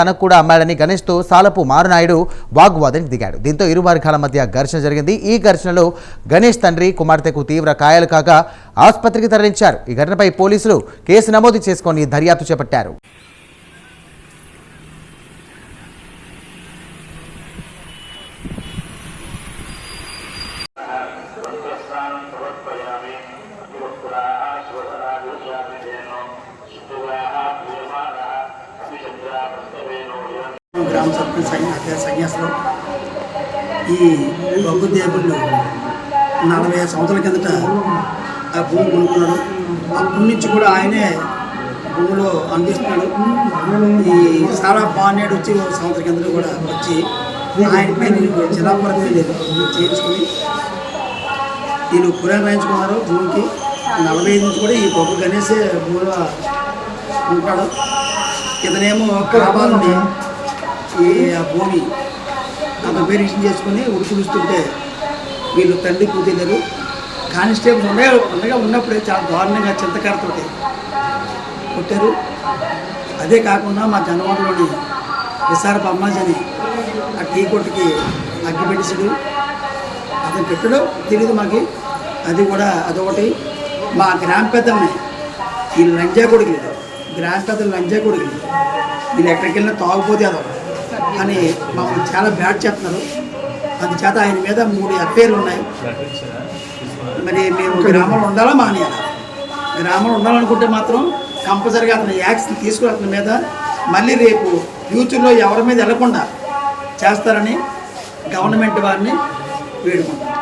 తనకు కూడా అమ్మాడని గణేష్తో సాలపు మారునాయుడు వాగ్వాదానికి దిగాడు. దీంతో ఇరు వర్గాల మధ్య ఘర్షణ జరిగింది. ఈ ఘర్షణలో గణేష్ తండ్రి కుమార్తెకు తీవ్ర కాయలు కాగా ఆసుపత్రికి తరలించారు. ఈ ఘటనపై పోలీసులు కేసు నమోదు చేసుకొని దర్యాప్తు చేపట్టారు. గ్రామ సన్యాసులు ఈ బొగ్గు దేవుళ్ళు నలభై సంవత్సరాల కిందట ఆ భూమి కొనుక్కున్నాడు. అప్పటి నుంచి కూడా ఆయనే భూమిలో అందిస్తున్నాడు. ఈ సారా బానేడు వచ్చి సంవత్సరం కిందట కూడా వచ్చి ఆయన పైన చిరాపురం చేయించుకొని వీళ్ళు పురాణ రాయించుకున్నారు భూమికి. నలభై ఐదు నుంచి కూడా ఈ బొగ్గు గణేష్ భూమిలో ఉంటాడు. ఇతనేమో కావాలని ఈ ఆ భూమి అంత పేరు చేసుకుని ఉడుకుడుస్తుంటే వీళ్ళు తండ్రి కూతురు కానిస్టేబుల్ ఉండే ఉండగా ఉన్నప్పుడే చాలా దారుణంగా చింతకారతోటి కొట్టారు. అదే కాకుండా మా జనవాడలోని విశాఖ అమ్మాజని ఆ టీ కొట్టుకి అగ్గి పెట్టించడు అతను పెట్టడం తెలియదు మాకు. అది కూడా అదొకటి. మా గ్రామ పెద్దల్ని ఈ లంజా కొడుకులు గ్రామ పెద్దలు లంజా కొడుకులు వీళ్ళు ఎక్కడికి వెళ్ళినా తాగుపోతే అదొకటి. అని మమ్మల్ని చాలా బ్యాడ్ చేస్తున్నారు. అందుచేత ఆయన మీద మూడు ఎఫ్ఐఆర్లు ఉన్నాయి. మరి మేము గ్రామంలో ఉండాలా మానేయాలా? గ్రామంలో ఉండాలనుకుంటే మాత్రం కంపల్సరీగా అతను యాక్షన్ తీసుకుని అతని మీద మళ్ళీ రేపు ఫ్యూచర్లో ఎవరి మీద వెళ్ళకుండా చేస్తారని గవర్నమెంట్ వారిని వేడుకుంటాం